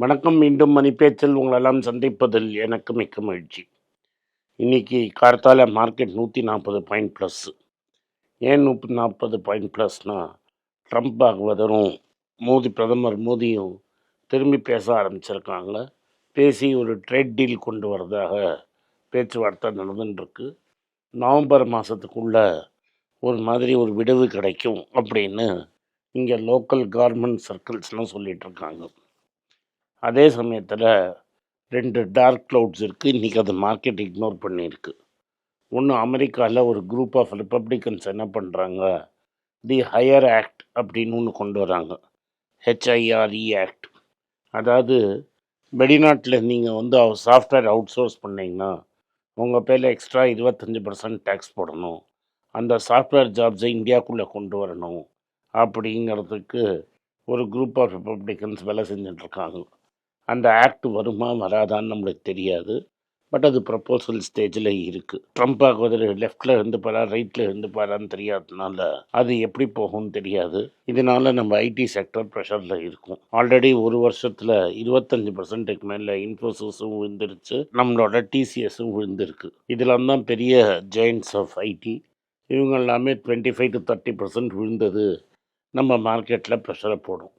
வணக்கம் மீண்டும் மணிப்பேச்சில் உங்களெல்லாம் சந்திப்பதில் எனக்கு மிக்க மகிழ்ச்சி. இன்னைக்கு கார்த்தால மார்க்கெட் நூற்றி நாற்பது பாயிண்ட் ப்ளஸ்ஸு ஏன் நூற்றி நாற்பது பாயிண்ட் ப்ளஸ்னா ட்ரம்ப் ஆகுவதரும் மோடி பிரதமர் மோடியும் திரும்பி பேச ஆரம்பிச்சிருக்காங்க. பேசி ஒரு ட்ரேட் டீல் கொண்டு வரதாக பேச்சுவார்த்தை நடந்துட்டுருக்கு நவம்பர் மாதத்துக்குள்ள ஒரு மாதிரி ஒரு விடுவு கிடைக்கும் அப்படின்னு இங்கே லோக்கல் கார்மெண்ட் சர்க்கிள்ஸ்லாம் சொல்லிகிட்ருக்காங்க அதே சமயத்தில் ரெண்டு டார்க் க்ளவுட்ஸ் இருக்குது இன்றைக்கி அது மார்க்கெட் இக்னோர் பண்ணியிருக்கு ஒன்று அமெரிக்காவில் ஒரு குரூப் ஆஃப் ரிப்பப்ளிகன்ஸ் என்ன பண்ணுறாங்க தி ஹையர் ஆக்ட் அப்படின்னு ஒன்று கொண்டு வராங்க. ஹெச்ஐஆர்இ ஆக்ட் அதாவது வெளிநாட்டில் நீங்கள் வந்து சாஃப்ட்வேர் அவுட் சோர்ஸ் பண்ணிங்கன்னா உங்கள் பேரில் எக்ஸ்ட்ரா இருபத்தஞ்சி பர்சன்ட் டேக்ஸ் போடணும். அந்த சாஃப்ட்வேர் ஜாப்ஸை இந்தியாவுக்குள்ளே கொண்டு வரணும். அப்படிங்கிறதுக்கு ஒரு குரூப் ஆஃப் ரிப்பப்ளிகன்ஸ் வேலை செஞ்சிட்ருக்காங்க அந்த ஆக்ட் வருமா வராதான்னு நம்மளுக்கு தெரியாது. பட் அது ப்ரப்போசல் ஸ்டேஜில் இருக்குது ட்ரம்ப் ஆகுவது லெஃப்டில் இருந்து பாரா ரைட்டில் இருந்து பாரான்னு தெரியாததுனால அது எப்படி போகும்னு தெரியாது. இதனால நம்ம ஐடி செக்டர் ப்ரெஷரில் இருக்கும். ஆல்ரெடி ஒரு வருஷத்தில் இருபத்தஞ்சி பர்சன்ட்டுக்கு மேலே இன்ஃபோசிஸும் விழுந்துருச்சு. நம்மளோட டிசிஎஸும் விழுந்திருக்கு. இதெல்லாம் தான் பெரிய ஜெயின்ஸ் ஆஃப் ஐடி இவங்க எல்லாமே twenty five to thirty percent விழுந்தது நம்ம மார்க்கெட்டில் ப்ரெஷரை போடும்.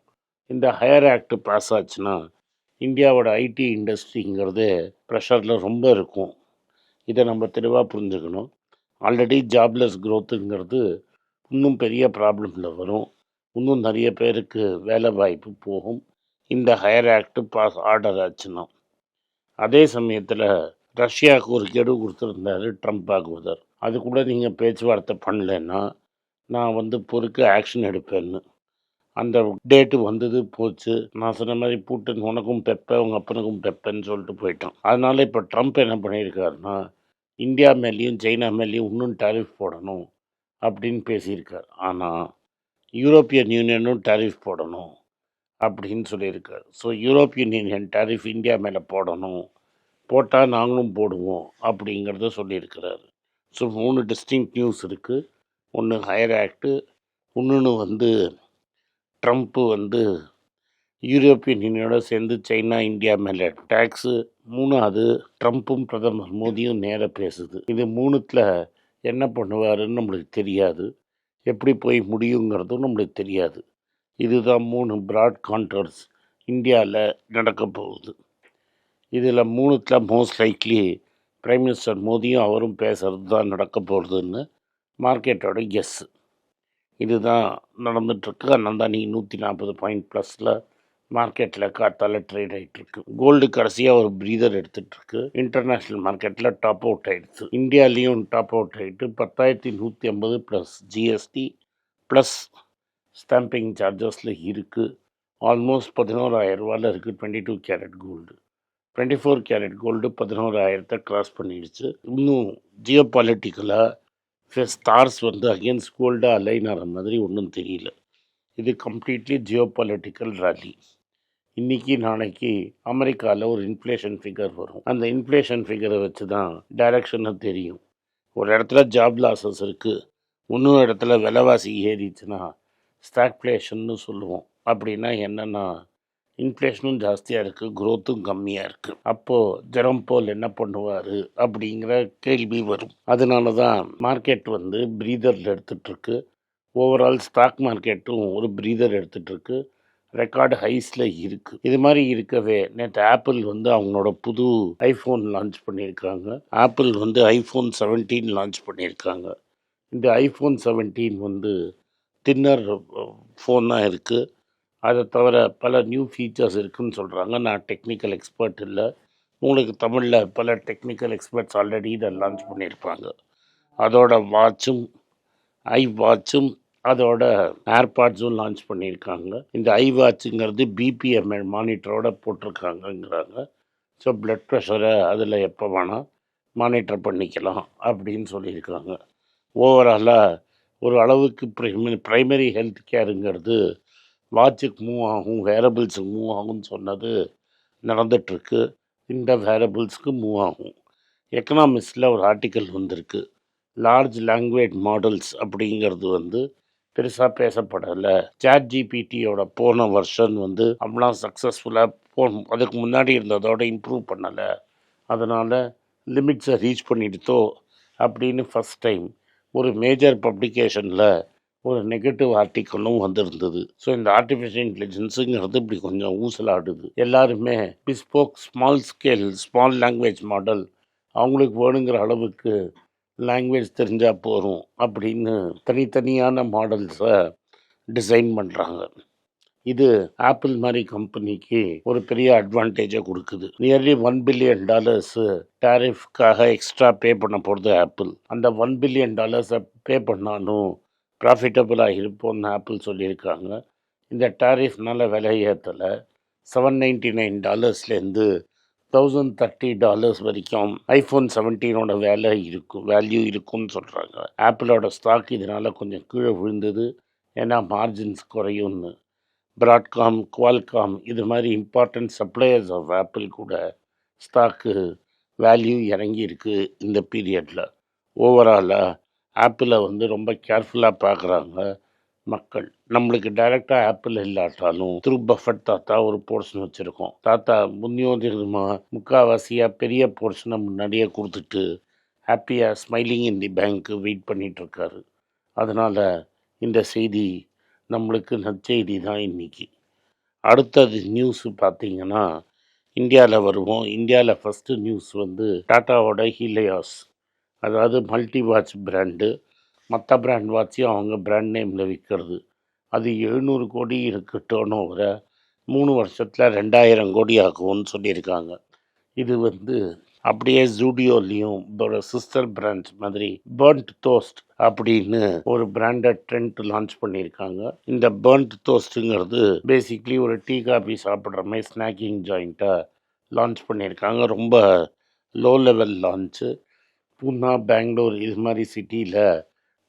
இந்த ஹையர் ஆக்ட் பாஸ் ஆச்சுன்னா இந்தியாவோட ஐடி இண்டஸ்ட்ரிங்கிறது ப்ரெஷரில் ரொம்ப இருக்கும். இதை நம்ம தெளிவாக புரிஞ்சுக்கணும். ஆல்ரெடி ஜாப்லெஸ் க்ரோத்துங்கிறது இன்னும் பெரிய ப்ராப்ளமில் வரும். இன்னும் நிறைய பேருக்கு வேலை வாய்ப்பு போகும். இந்த ஹையர் ஆக்ட் பாஸ் ஆர்டர் ஆச்சுன்னா. அதே சமயத்தில் ரஷ்யாவுக்கு ஒரு கெடு கொடுத்துருந்தாரு ட்ரம்ப் ஆகுவதர். அது கூட நீங்கள் பேச்சுவார்த்தை பண்ணலைன்னா நான் வந்து பொறுக்க ஆக்ஷன் எடுப்பேன்னு. அந்த டேட்டு வந்தது போச்சு. நான் சொன்ன மாதிரி பூட்டன் உனக்கும் பெப்ப உங்கள் அப்பனுக்கும் பெப்பன்னு சொல்லிட்டு போயிட்டான். அதனால இப்போ ட்ரம்ப் என்ன பண்ணியிருக்காருன்னா இந்தியா மேலேயும் சைனா மேலேயும் இன்னும் டாரிஃப் போடணும் அப்படின்னு பேசியிருக்கார். ஆனால் யூரோப்பியன் யூனியனும் டாரிஃப் போடணும் அப்படின்னு சொல்லியிருக்கார். So European Union tariff India மேலே போடணும். போட்டால் நாங்களும் போடுவோம் அப்படிங்கிறத சொல்லியிருக்கிறார். ஸோ மூணு டிஸ்டிங் நியூஸ் இருக்குது ஒன்று ஹையர் ஆக்டு இன்னொன்று வந்து ட்ரம்ப்பு வந்து யூரோப்பியன் யூனியனோட சேர்ந்து சைனா இந்தியா மேலே டேக்ஸு. மூணாவது ட்ரம்ப்பும் பிரதமர் மோடியும் நேராக பேசுது. இது மூணுத்தில் என்ன பண்ணுவாருன்னு நம்மளுக்கு தெரியாது. எப்படி போய் முடியுங்கிறதும் நம்மளுக்கு தெரியாது. இதுதான் மூணு ப்ராட் கான்ட்ரஸ் இந்தியாவில் நடக்க போகுது. இதில் மூணுத்தில் மோஸ்ட் லைக்லி பிரைம் மினிஸ்டர் மோடியும் அவரும் பேசுகிறது தான் நடக்க போகிறதுன்னு மார்க்கெட்டோட கெஸ்ஸு இதுதான் நடந்துகிட்ருக்கு அதனால நூற்றி நாற்பது பாயிண்ட் ப்ளஸில் மார்க்கெட்டில் காத்தால் ட்ரேட் ஆகிட்டுருக்கு கோல்டு கடைசியாக ஒரு ப்ரீதர் எடுத்துகிட்ருக்கு இன்டர்நேஷ்னல் மார்க்கெட்டில் டாப் அவுட் ஆகிடுச்சு இந்தியாலேயும் டாப் அவுட் ஆகிட்டு பத்தாயிரத்தி நூற்றி ஐம்பது ப்ளஸ் ஜிஎஸ்டி ப்ளஸ் ஸ்டாம்பிங் சார்ஜஸில் இருக்குது ஆல்மோஸ்ட் பதினோராயிரரூவாவில் இருக்குது twenty two carat gold twenty four carat gold பதினோராயிரத்தை cross பண்ணிடுச்சு. இன்னும் ஜியோ பாலிட்டிக்கலாக ஸ்டார்ஸ் வந்து அகேன்ஸ்ட் கோல்டாக அலைன் ஆகிற மாதிரி ஒன்றும் தெரியல. இது கம்ப்ளீட்லி ஜியோ பொலிட்டிக்கல் ரேலி இன்றைக்கி நாளைக்கு அமெரிக்காவில் ஒரு இன்ஃப்ளேஷன் ஃபிகர் வரும். அந்த இன்ஃப்ளேஷன் ஃபிகரை வச்சு தான் டைரக்ஷனை தெரியும். ஒரு இடத்துல ஜாப் லாஸஸ் இருக்குது இன்னொரு இடத்துல விலைவாசி ஏறிச்சுன்னா ஸ்டாக்ஃப்ளேஷன்னு சொல்லுவோம். அப்படின்னா என்னென்னா இன்ஃப்ளேஷனும் ஜாஸ்தியாக இருக்குது க்ரோத்தும் கம்மியாக இருக்குது அப்போது ஜெரம் போல் என்ன பண்ணுவார் அப்படிங்கிற கேள்வி வரும். அதனால தான் மார்க்கெட் வந்து ப்ரீதரில் எடுத்துகிட்ருக்கு ஓவரால் ஸ்டாக் மார்க்கெட்டும் ஒரு ப்ரீதர் எடுத்துகிட்ருக்கு ரெக்கார்டு ஹைஸில் இருக்குது இது மாதிரி இருக்கவே நேற்று ஆப்பிள் வந்து அவங்களோட புது ஐஃபோன் லான்ச் பண்ணியிருக்காங்க. ஆப்பிள் வந்து ஐஃபோன் செவன்டீன் லான்ச் பண்ணியிருக்காங்க. இந்த ஐஃபோன் செவன்டீன் வந்து தின்னர் ஃபோனாக இருக்குது அதை தவிர பல நியூ ஃபீச்சர்ஸ் இருக்குதுன்னு சொல்கிறாங்க நான் டெக்னிக்கல் எக்ஸ்பர்ட் இல்லை. உங்களுக்கு தமிழில் பல டெக்னிக்கல் எக்ஸ்பர்ட்ஸ் ஆல்ரெடி இதை லான்ச் பண்ணியிருப்பாங்க. அதோட வாட்சும் ஐ வாட்சும் அதோட ஏர்பாட்ஸும் லான்ச் பண்ணியிருக்காங்க. இந்த ஐ வாட்சுங்கிறது பிபிஎம்எல் மானிட்டரோட போட்டிருக்காங்கங்கிறாங்க. ஸோ ப்ளட் ப்ரெஷரை அதில் எப்போ வேணால் மானிட்டர் பண்ணிக்கலாம் அப்படின்னு சொல்லியிருக்காங்க. ஓவராலாக ஒரு அளவுக்கு ப்ரைமரி ஹெல்த் கேருங்கிறது லாஜிக் மூவ் ஆகும் வேரபிள்ஸ் மூவ் ஆகும்னு சொன்னது நடந்துகிட்ருக்கு இந்த வேரபிள்ஸ்க்கு மூவ் ஆகும். எக்கனாமிக்ஸில் ஒரு ஆர்டிக்கல் வந்திருக்கு. லார்ஜ் லாங்குவேஜ் மாடல்ஸ் அப்படிங்கிறது வந்து பெருசாக பேசப்படலை. சாட் ஜிபிடியோட போன வருஷன் வந்து அப்படிலாம் சக்ஸஸ்ஃபுல்லாக ஃபோன் அதுக்கு முன்னாடி இருந்ததோட இம்ப்ரூவ் பண்ணலை. அதனால் லிமிட்ஸை ரீச் பண்ணிடுத்தோ அப்படின்னு ஃபஸ்ட் டைம் ஒரு மேஜர் பப்ளிகேஷனில் ஒரு நெகட்டிவ் ஆர்டிக்கலும் வந்திருந்தது. ஸோ இந்த ஆர்டிஃபிஷியல் இன்டெலிஜென்ஸுங்கிறது இப்படி கொஞ்சம் ஊசலாடுது. எல்லாருமே bespoke small scale small language model அவங்களுக்கு வேணுங்கிற அளவுக்கு லாங்குவேஜ் தெரிஞ்சால் போதும் அப்படின்னு தனித்தனியான மாடல்ஸை டிசைன் பண்ணுறாங்க இது ஆப்பிள் மாதிரி கம்பெனிக்கு ஒரு பெரிய அட்வான்டேஜை கொடுக்குது. நியர்லி ஒன் பில்லியன் டாலர்ஸு டேரிஃப்காக எக்ஸ்ட்ரா பே பண்ண போகிறது ஆப்பிள் அந்த ஒன் பில்லியன் டாலர்ஸை பே பண்ணாலும் ப்ராஃபிட்டபுளாக இருப்போம்னு ஆப்பிள் சொல்லியிருக்காங்க. இந்த டேரிஃப்னால விலை ஏற்றலை செவன் நைன்டி நைன் டாலர்ஸ்லேருந்து தௌசண்ட் தேர்ட்டி டாலர்ஸ் வரைக்கும் ஐஃபோன் செவன்டீனோட வேலை இருக்கும் வேல்யூ இருக்கும்னு சொல்கிறாங்க ஆப்பிளோட ஸ்டாக் இதனால் கொஞ்சம் கீழே விழுந்தது. ஏன்னா மார்ஜின்ஸ் குறையும்னு. ப்ராட்காம் குவால்காம் இது மாதிரி இம்பார்ட்டன்ட் சப்ளையர்ஸ் ஆஃப் ஆப்பிள் கூட ஸ்டாக்கு வேல்யூ இறங்கியிருக்கு இந்த பீரியடில் ஓவராலாக ஆப்பிளை வந்து ரொம்ப கேர்ஃபுல்லாக பார்க்குறாங்க மக்கள். நம்மளுக்கு டைரெக்டாக ஆப்பிள் இல்லாட்டாலும் திரு பஃபட் தாத்தா ஒரு போர்ஷன் வச்சுருக்கோம். தாத்தா முன்னியோதிகமாக முக்கால்வாசியாக பெரிய போர்ஷனை முன்னாடியே கொடுத்துட்டு ஹாப்பியாக ஸ்மைலிங் இன் தி பேங்க்கு வெயிட் பண்ணிகிட்ருக்காரு அதனால் இந்த செய்தி நம்மளுக்கு நற்செய்தி தான் இன்னைக்கு. அடுத்தது நியூஸ் பார்த்தீங்கன்னா இந்தியாவில் வருவோம். இந்தியாவில் ஃபஸ்ட்டு நியூஸ் வந்து டாட்டாவோட ஹீலியாஸ். அதாவது மல்டி வாட்ச் பிராண்டு மற்ற பிராண்ட் வாட்சையும் அவங்க பிராண்ட் நேமில் விற்கிறது அது எழுநூறு கோடி இருக்கு டேர்ன் ஓவரை மூணு வருஷத்தில் ரெண்டாயிரம் கோடி ஆகும்னு சொல்லியிருக்காங்க. இது வந்து அப்படியே ஜூடியோலையும் சிஸ்டர் பிராண்ட் மாதிரி பேர்ன்ட் தோஸ்ட் அப்படின்னு ஒரு பிராண்டட் ட்ரெண்ட் லான்ச் பண்ணியிருக்காங்க. இந்த பேர்ன்ட் தோஸ்ட்டுங்கிறது பேசிக்லி ஒரு டீ காபி சாப்பிட்ற மாதிரி ஸ்நாக்கிங் ஜாயிண்ட்டாக லான்ச் பண்ணியிருக்காங்க. ரொம்ப low level launch Poona Bangalore இது மாதிரி சிட்டியில்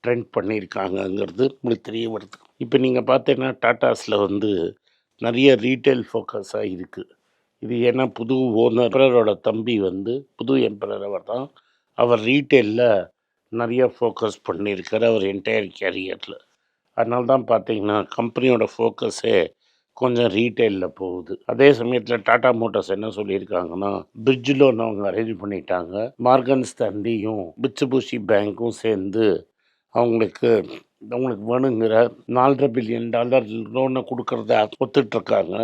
ட்ரெண்ட் பண்ணியிருக்காங்கங்கிறது உங்களுக்கு தெரிய வருது இப்போ நீங்கள் பார்த்தீங்கன்னா டாட்டாஸில் வந்து நிறைய ரீட்டைல் ஃபோக்கஸாக இருக்குது இது ஏன்னா புது ஓனரோட தம்பி வந்து புது எம்பரர் அவர் தான். அவர் ரீட்டெயிலில் நிறைய ஃபோக்கஸ் பண்ணியிருக்காரு அவர் என்டையர் கேரியரில் அதனால தான் பார்த்தீங்கன்னா கம்பெனியோட ஃபோக்கஸே கொஞ்சம் ரீட்டெயிலில் போகுது. அதே சமயத்தில் டாடா மோட்டார்ஸ் என்ன சொல்லியிருக்காங்கன்னா பிரிட்ஜ் லோன் அவங்க அரேஞ்ச் பண்ணிட்டாங்க. மார்கன்ஸ் ஸ்டாண்டியும் பிட்சுபூஷி பேங்க்கும் சேர்ந்து அவங்களுக்கு அவங்களுக்கு வேணுங்கிற நாலரை பில்லியன் டாலர் லோனை கொடுக்கறத ஒத்துட்ருக்காங்க.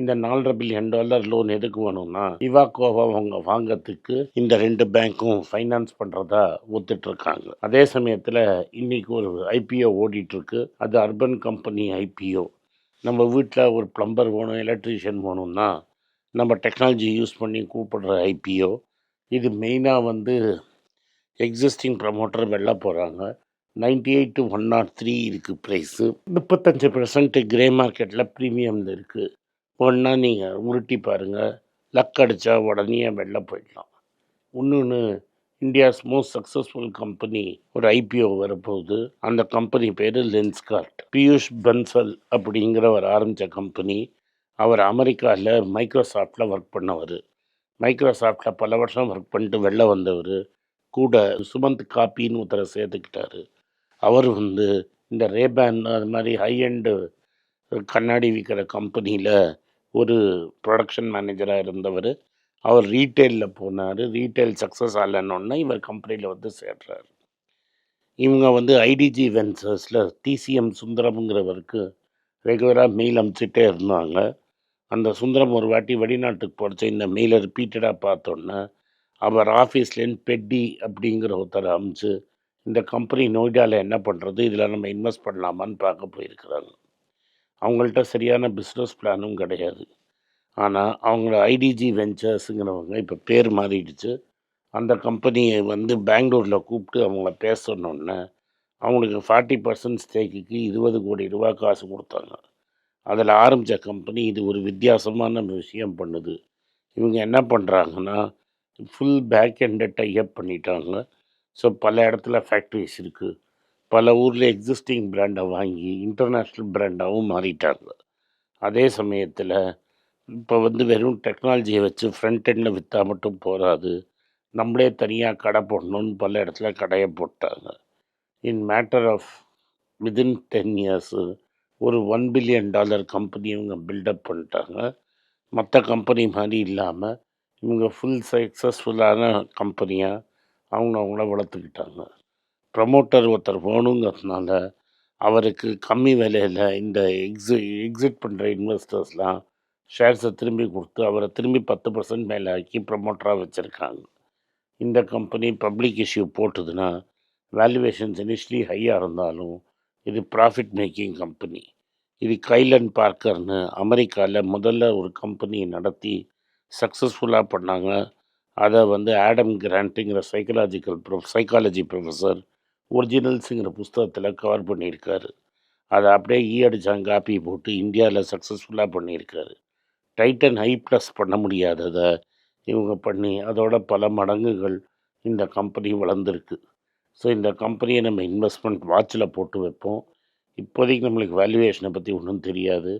இந்த நாலரை பில்லியன் டாலர் லோன் எதுக்கு வேணும்னா இவாக்கோவை அவங்க வாங்கறதுக்கு இந்த ரெண்டு பேங்க்கும் ஃபைனான்ஸ் பண்ணுறதா ஒத்துட்ருக்காங்க. அதே சமயத்தில் இன்னைக்கு ஒரு ஐபிஓ ஓடிட்டுருக்கு அது அர்பன் கம்பெனி ஐபிஓ நம்ம வீட்டில் ஒரு ப்ளம்பர் வேணும் எலக்ட்ரீஷியன் வேணும்னா நம்ம டெக்னாலஜி யூஸ் பண்ணி கூப்பிடுற ஐபிஓ இது மெயினாக வந்து எக்ஸிஸ்டிங் ப்ரமோட்டர் வெளில போகிறாங்க ninety eight to one not three இருக்குது ப்ரைஸு முப்பத்தஞ்சு பர்சன்ட் கிரே மார்க்கெட்டில் ப்ரீமியம் இருக்குது ஒன்றா நீங்கள் உருட்டி பாருங்கள் லக் அடித்தா உடனே வெளில போயிடலாம். இன்னொன்று இந்தியாஸ் மோஸ்ட் சக்ஸஸ்ஃபுல் கம்பெனி ஒரு ஐபிஓ வரப்போகுது. அந்த கம்பெனி பேர் லென்ஸ்கார்ட் பியூஷ் பன்சல் அப்படிங்கிறவர் ஆரம்பித்த கம்பெனி. அவர் அமெரிக்காவில் மைக்ரோசாஃப்டில் ஒர்க் பண்ணவர். மைக்ரோசாஃப்டில் பல வருஷம் ஒர்க் பண்ணிட்டு வெளில வந்தவர். கூட சுமந்த் காப்பின்னு ஒருத்தரை சேர்த்துக்கிட்டாரு. அவர் வந்து இந்த ரேபேன் அது மாதிரி ஹை அண்டு கண்ணாடி விற்கிற கம்பெனியில் ஒரு ப்ரொடக்ஷன் மேனேஜராக இருந்தவர். அவர் ரீட்டெயிலில் போனார். ரீட்டைல் சக்ஸஸ் ஆகலன்னொன்னே இவர் கம்பெனியில் வந்து சேர்றார். இவங்க வந்து ஐடிஜி வென்சர்ஸில் டிசிஎம் சுந்தரம்ங்கிறவருக்கு ரெகுலராக மெயில் அனுப்பிச்சிட்டே இருந்தாங்க. அந்த சுந்தரம் ஒரு வாட்டி வெளிநாட்டுக்கு போகிறச்ச இந்த மெயிலை ரிப்பீட்டடாக பார்த்தோன்னே அவர் ஆஃபீஸ்லேருந்து பெட்டி அப்படிங்கிற ஒருத்தர் அமுச்சு இந்த கம்பெனி நோய்டாவில் என்ன பண்ணுறது இதில் நம்ம இன்வெஸ்ட் பண்ணலாமான்னு பார்க்க போயிருக்கிறாங்க அவங்கள்ட்ட சரியான பிஸ்னஸ் பிளானும் கிடையாது. ஆனால் அவங்கள ஐடிஜி வெஞ்சர்ஸுங்கிறவங்க இப்போ பேர் மாறிடுச்சு. அந்த கம்பெனியை வந்து பெங்களூரில் கூப்பிட்டு அவங்கள பேசணுன்னே அவங்களுக்கு ஃபார்ட்டி பர்சன்ட் ஸ்டேக்குக்கு இருபது கோடி ரூபா காசு கொடுத்தாங்க. அதில் ஆரம்பித்த கம்பெனி இது ஒரு வித்தியாசமான விஷயம் பண்ணுது. இவங்க என்ன பண்ணுறாங்கன்னா ஃபுல் பேக் ஹெண்டை டைப் பண்ணிட்டாங்க. ஸோ பல இடத்துல ஃபேக்ட்ரிஸ் இருக்குது பல ஊரில் எக்ஸிஸ்டிங் பிராண்டை வாங்கி இன்டர்நேஷ்னல் பிராண்டாகவும் மாறிட்டாங்க. அதே சமயத்தில் இப்போ வந்து வெறும் டெக்னாலஜியை வச்சு ஃப்ரண்ட் எண்டில் விற்றா மட்டும் போகாது நம்மளே தனியாக கடை போடணும்னு பல இடத்துல கடையை போட்டாங்க. In matter of within ten years ஒரு ஒன் பில்லியன் டாலர் கம்பெனி இவங்க பில்டப் பண்ணிட்டாங்க. மற்ற கம்பெனி மாதிரி இல்லாமல் இவங்க ஃபுல் சக்ஸஸ்ஃபுல்லான கம்பெனியாக அவங்க அவங்கள வளர்த்துக்கிட்டாங்க. ப்ரமோட்டர் ஒருத்தர் வேணுங்கிறதுனால அவருக்கு கம்மி விலையில் இந்த எக்ஸி எக்ஸிட் பண்ணுற இன்வெஸ்டர்ஸ்லாம் ஷேர்ஸை திரும்பி கொடுத்து அவரை திரும்பி பத்து பர்சன்ட் மேலே ஆக்கி ப்ரமோட்டராக வச்சுருக்காங்க. இந்த கம்பெனி பப்ளிக் இஷ்யூ போட்டுதுன்னா வேல்யூவேஷன்ஸ் இனிஷியலி ஹையாக இருந்தாலும் இது ப்ராஃபிட் மேக்கிங் கம்பெனி இது கைலன் பார்க்கர்னு அமெரிக்காவில் முதல்ல ஒரு கம்பெனி நடத்தி சக்ஸஸ்ஃபுல்லாக பண்ணாங்க. அதை வந்து ஆடம் கிராண்ட்டுங்கிற சைக்கலாஜிக்கல் ப்ரொ சைக்காலஜி ப்ரொஃபஸர் ஒரிஜினல்ஸுங்கிற புஸ்தகத்தில் கவர் பண்ணியிருக்காரு. அதை அப்படியே ஈ அடிச்சாங்க காப்பி போட்டு இந்தியாவில் சக்ஸஸ்ஃபுல்லாக பண்ணியிருக்காரு. டைட்டன் ஹை ப்ளஸ் பண்ண முடியாததை இவங்க பண்ணி அதோட பல மடங்குகள் இந்த கம்பெனி வளர்ந்துருக்கு. ஸோ இந்த கம்பெனியை நம்ம இன்வெஸ்ட்மெண்ட் வாட்சில் போட்டு வைப்போம். இப்போதைக்கு நம்மளுக்கு வேல்யூவேஷனை பற்றி ஒன்றும் தெரியாது.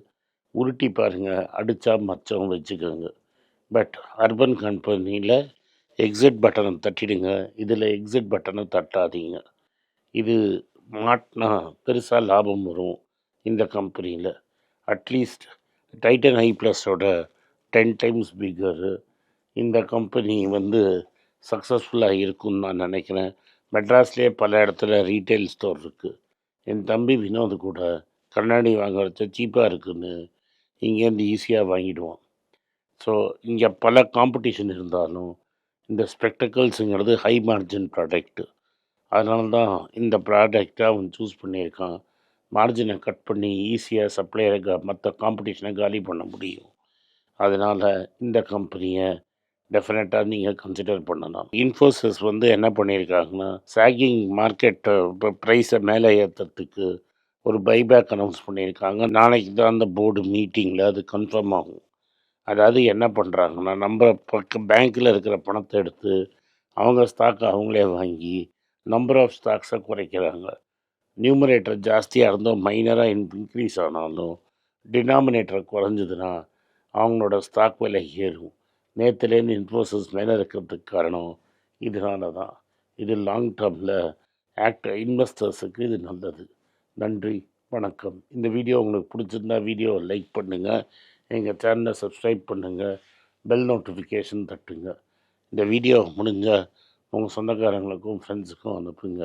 உருட்டி பாருங்கள் அடித்தா மச்சம் வச்சுக்கோங்க. பட் அர்பன் கம்பெனியில் எக்ஸிட் பட்டனை தட்டிடுங்க. இதில் எக்ஸிட் பட்டனை தட்டாதீங்க. இது மாட்டினா பெருசாக லாபம் வரும் இந்த கம்பெனியில் அட்லீஸ்ட் டைட்டன் ஐ ப்ளஸோட டென் டைம்ஸ் பிக்கரு இந்த கம்பெனி வந்து சக்ஸஸ்ஃபுல்லாக இருக்கும்னு நான் நினைக்கிறேன். மெட்ராஸ்லேயே பல இடத்துல ரீட்டைல் ஸ்டோர் இருக்குது என் தம்பி வினோத் கூட கண்ணாடி வாங்குறச்ச சீப்பாக இருக்குன்னு இங்கேருந்து ஈஸியாக வாங்கிடுவான். ஸோ இங்கே பல காம்படிஷன் இருந்தாலும் இந்த ஸ்பெக்டக்கல்ஸுங்கிறது ஹை மார்ஜின் ப்ராடக்ட்டு அதனால தான் இந்த ப்ராடக்டை அவன் சூஸ் பண்ணியிருக்கான். மார்ஜினை கட் பண்ணி ஈஸியாக சப்ளையரை மற்ற காம்படிஷனை காலி பண்ண முடியும். அதனால் இந்த கம்பெனியை டெஃபினட்டாக நீங்கள் கன்சிடர் பண்ணலாம். இன்ஃபோசிஸ் வந்து என்ன பண்ணியிருக்காங்கன்னா சாகிங் மார்க்கெட் ப்ரைஸை மேலே ஏற்றுறதுக்கு ஒரு பைபேக் அனௌன்ஸ் பண்ணியிருக்காங்க நாளைக்கு தான் அந்த போர்டு மீட்டிங்கில் அது கன்ஃபார்ம் ஆகும். அதாவது என்ன பண்ணுறாங்கன்னா நம்ம பக்கம் பேங்க்கில் இருக்கிற பணத்தை எடுத்து அவங்க ஸ்டாக்கை அவங்களே வாங்கி நம்பர் ஆஃப் ஸ்டாக்ஸை குறைக்கிறாங்க. நியூமரேட்டர் ஜாஸ்தியாக இருந்தோம் மைனராக இன்க்ரீஸ் ஆனாலும் டினாமினேட்டர் குறைஞ்சதுன்னா அவங்களோட ஸ்டாக் விலை ஏறும். நேற்றுலேருந்து இன்ஃபோசிஸ் மேலே இருக்கிறதுக்கு காரணம் இதனால தான். இது லாங் டேர்மில் ஆக்ட் இன்வெஸ்டர்ஸுக்கு இது நல்லது. நன்றி வணக்கம். இந்த வீடியோ உங்களுக்கு பிடிச்சிருந்தா வீடியோவை லைக் பண்ணுங்கள் எங்கள் சேனலை சப்ஸ்கிரைப் பண்ணுங்கள் பெல் நோட்டிஃபிகேஷன் தட்டுங்க. இந்த வீடியோ முடிஞ்ச உங்கள் சொந்தக்காரங்களுக்கும் ஃப்ரெண்ட்ஸுக்கும் அனுப்புங்க.